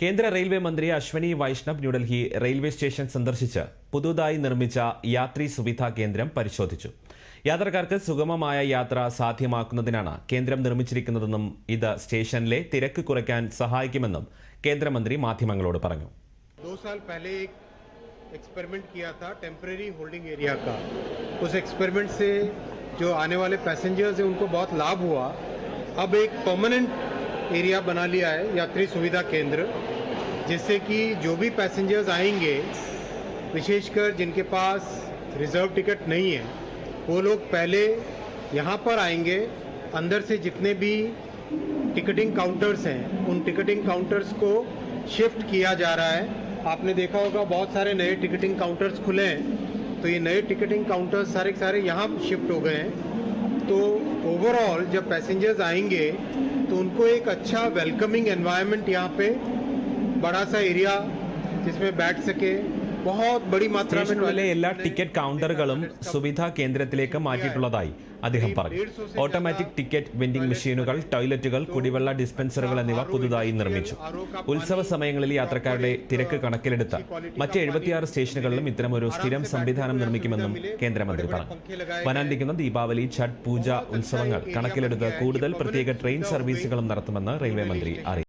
കേന്ദ്ര റെയിൽവേ മന്ത്രി Ashwini Vaishnaw New Delhi railway station സന്ദർശിച്ച് പുതുതായി നിർമ്മിച്ച യാത്രി സുവിധാ കേന്ദ്രം പരിശോധിച്ചു യാത്രക്കാർക്ക് സുഗമമായ യാത്ര സാധ്യമാക്കുന്നതിനാണ് കേന്ദ്രം നിർമ്മിച്ചിരിക്കുന്നതെന്നും ഇത് സ്റ്റേഷനിലെ തിരക്ക് കുറയ്ക്കാൻ സഹായിക്കുമെന്നും കേന്ദ്രമന്ത്രി മാധ്യമങ്ങളോട് പറഞ്ഞു दो साल पहले एक एक्सपेरिमेंट किया था टेम्परेरी होल्डिंग एरिया का उस एक्सपेरिमेंट से जो आने वाले पैसेंजर्स हैं उनको बहुत लाभ हुआ अब एक परमानेंट एरिया बना लिया है, यात्री सुविधा केंद्र, जिससे कि जो भी पैसेंजर्स आएँगे, विशेषकर जिनके पास रिज़र्व टिकट नहीं है, वो लोग पहले यहाँ पर आएँगे, अंदर से जितने भी टिकटिंग काउंटर्स हैं, उन टिकटिंग काउंटर्स को शिफ्ट किया जा रहा है। आपने देखा होगा, बहुत सारे नए टिकटिंग काउंटर्स खुले हैं। तो ये नए टिकटिंग काउंटर्स सारे सारे यहाँ शिफ्ट हो गए हैं। तो ओवरऑल जब पैसेंजर्स आएँगे तो उनको एक अच्छा वेलकमिंग एनवायरनमेंट यहाँ पे बड़ा सा एरिया जिसमें बैठ सके। സ്റ്റേഷനിലെ എല്ലാ ടിക്കറ്റ് കൗണ്ടറുകളും സുവിധാ കേന്ദ്രത്തിലേക്ക് മാറ്റിയിട്ടുള്ളതായി അദ്ദേഹം പറഞ്ഞു. ഓട്ടോമാറ്റിക് ടിക്കറ്റ് വെൻഡിംഗ് മെഷീനുകൾ ടോയ്ലറ്റുകൾ കുടിവെള്ള ഡിസ്പെൻസറുകൾ എന്നിവ പുതുതായി നിർമ്മിച്ചു. ഉത്സവ സമയങ്ങളിൽ യാത്രക്കാരുടെ തിരക്ക് കണക്കിലെടുത്ത് മറ്റ് എഴുപത്തിയാറ് സ്റ്റേഷനുകളിലും ഇത്തരമൊരു സ്ഥിരം സംവിധാനം നിർമ്മിക്കുമെന്നും കേന്ദ്രമന്ത്രി പറഞ്ഞു. വരാനിരിക്കുന്ന ദീപാവലി ഛഠ് പൂജ ഉത്സവങ്ങൾ കണക്കിലെടുത്ത് കൂടുതൽ പ്രത്യേക ട്രെയിൻ സർവീസുകളും നടത്തുമെന്ന് റെയിൽവേ മന്ത്രി അറിയിച്ചു.